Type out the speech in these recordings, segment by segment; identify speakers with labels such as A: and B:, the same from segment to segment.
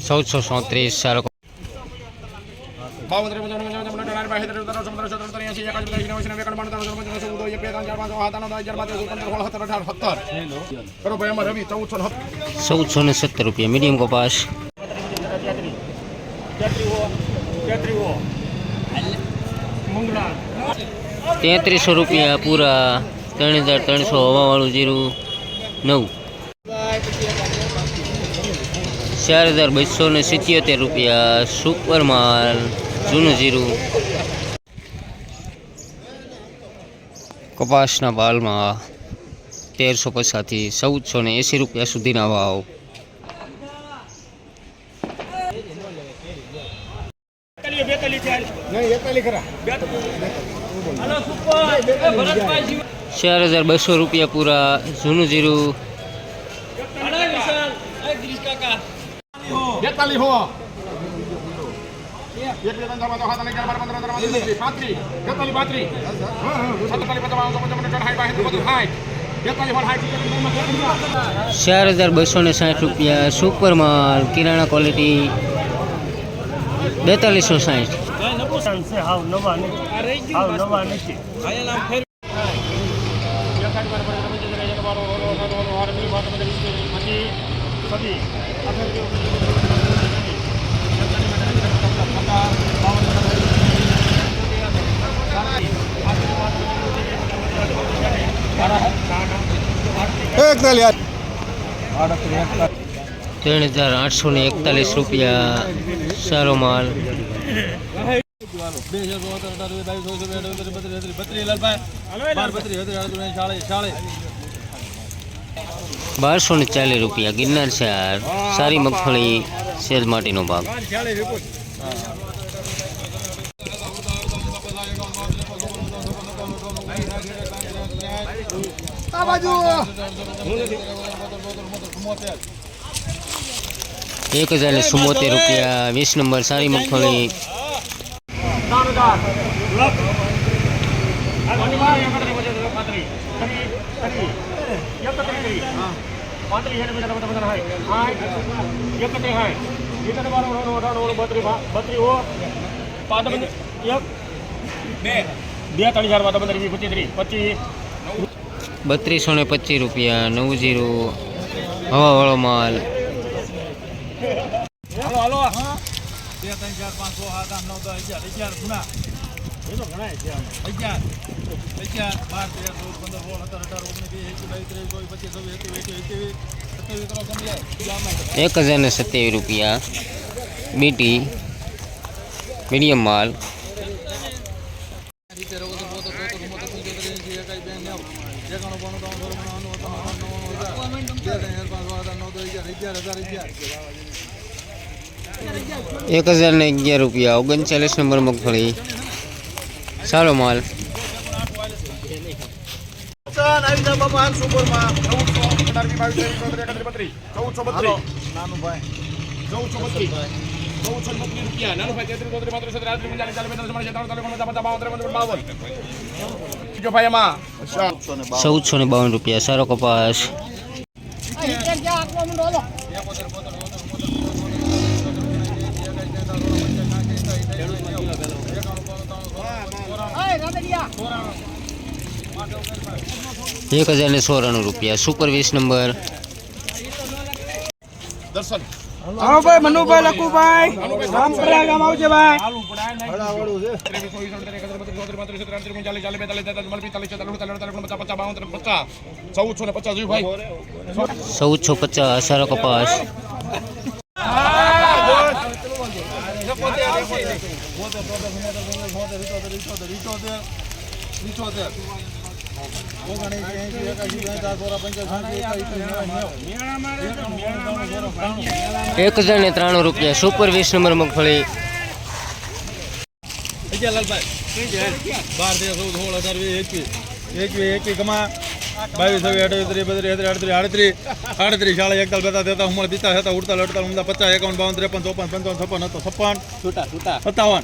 A: ચૌદસો સોત્રીસ સારો
B: બાવન ત્રેપન ચોપન પચાસ પંચાવન અઢાર બાવીસ ત્રેવીસ ત્રેવીસ ચોપન સત્તર ત્રેસી એસી એકાસી બ્યાસી નેવું એકાણું બાણું ત્રણસો પંચાવન ચૌદ એક બે ત્રણ ચાર પાંચ છ સાત આઠ નવ દસ અગિયાર બાર તેર ચૌદ પંદર સોળ સત્તર અઢાર સત્તર કરો ભાઈ એમાં રવિ ચૌદસો ને સત્તર
A: ચૌદસો ને સત્તર રૂપિયા મીડિયમ કપાસ તેત્રીસો રૂપિયા પૂરા ત્રણ હજાર ત્રણસો હવાવાળું જીરું નવ ચાર હજાર બસો ને સિત્યોતેર રૂપિયા સુપર માલ જૂનું જીરું. કપાસના બાલમાં તેરસો પચાસથી ચૌદસો ને એંસી રૂપિયા સુધીના ભાવ. ચાર હજાર બસો રૂપિયા પૂરા જૂનું જીરું.
B: બેતાલીસ હો ચાર
A: હજાર બસો ને સાઠ રૂપિયા સુપર માલ કિરાણા ક્વોલિટી બેતાલીસો સાઠ
C: હાવ
A: ત્રણ હજાર આઠસો ને એકતાલીસ રૂપિયા સારો માલ બારસો ને ચાલીસ રૂપિયા ગિરનાર ચાર, સારી મગફળી સેલ માટેનો ભાગ. એક હજાર ને ચુમ્મોતેર રૂપિયા, વીસ નંબર, સારી મગફળી.
B: ચાર હજાર બે ત્રણ હજારમાં પંદર પચીસ ત્રીસ પચીસ
A: બત્રીસો ને પચીસ રૂપિયા જીરો જીરું હવાવાળો માલ.
B: હાલો હાલો.
C: બે, ત્રણ, ચાર, પાંચ, છ, સાત, આઠ, નવ, દસ, અગિયાર અગિયાર એ તો ઘણા છે અગિયાર અગિયાર બાર તેર ચૌદ પંદર સોળ સત્તર અઢાર ઓગણીસ વીસ એકવીસ બાવીસ ત્રેવીસ ચોવીસ પચીસ છવ્વીસ એકવીસ એકવીસ એકવીસ સત્યાવીસ કરો સમજાય
A: એક હજાર ને સત્યાવીસ રૂપિયા બીટી મીડિયમ માલ
C: રીતે રવો તો પોતો પોતો મોતો પંચોતેર એંસી એકાઈ બે નેવ એકાણું બાણું ત્રણ સોળ નવ્વાણું અઠ્ઠાણું નવ્વાણું હજાર બે ત્રણ ચાર પાંચ છ સાત આઠ નવ દસ અગિયાર અગિયાર હજાર અગિયાર
A: એક હજાર ને અગિયાર રૂપિયા ઓગણચાલીસ નંબર મગફળી સારો માલ.
B: ચૌદસો ને
C: બાવન. ભાઈ
B: સારો બત્રીસ ચૌદસો બત્રીસ રૂપિયા નાનું ભાઈ તેત્રીસ ચોત્રીસ પાંત્રીસ સત્તર આઠત્રીસ ઓગણચાલીસ ચાલીસ બેતાલીસ ચુમ્માલીસ સત્તાવન અઠાવન ઓગણપચાસ પચાસ બાવન ત્રેપન ચોપન બાવન બીજો ભાઈ એમાં
A: ચૌદસો ને બાવન રૂપિયા સારો કપાસ એક હજાર ને સોરાણું રૂપિયા. સુપર વીસ નંબર.
B: દર્શન.
D: હા ભાઈ મનુભાઈ લખુભાઈ. રામપરા ગામ આવજે ભાઈ.
B: ચૌદસો ને પચાસ.
A: ચૌદસો પચાસ. સારો કપાસ એક હજાર ને ત્રાણું રૂપિયા. સુપર વીસ નંબર મગફળી.
C: બાર તેર ચૌદ સોળ અઢાર વીસ એકવીસ એકવીસ એકવીસ કમા બાવીસ છવ્વીસ અઠાવીસ ત્રીસ બત્રીસ તેત્રીસ આડત્રીસ આડત્રીસ ચાલીસ એકતાલીસ બેતાલીસ તેતાલીસ ઉમર સત્તાવીસ ઉડતાલીસ અડતાલીસ ઉમદા પચાસ એકાવન બાવન ત્રેપન ચોપન પંચાવન છપ્પન હતો છપ્પન સત્તાવન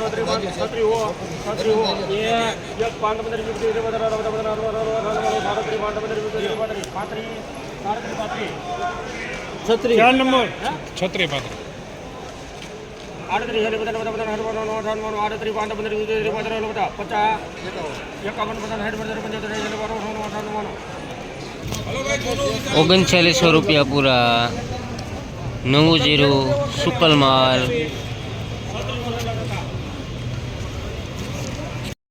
A: છત્રી હો છત્રી હો એક પાંચ પંદર વીસ ત્રીસ બધા બધા બધા સાડત્રીસ પાંચ પંદર વીસ ત્રીસ પાંત્રીસ પાંત્રીસ સાડત્રીસ પાંત્રીસ છત્રી ચાર નંબર છત્રી પાંત્રીસ આડત્રીસ ચાલીસ બધા બધા બધા અઠાવન અઠાવન આડત્રીસ પાંચ પંદર વીસ ત્રીસ પાંત્રીસ બધા પચાસ એકાવન બધા સાઠ પંદર પંચોતેર અઠાવન અઠાવન
E: ઓગણચાલીસો રૂપિયા પૂરા નવું જીરું સુકલ માલ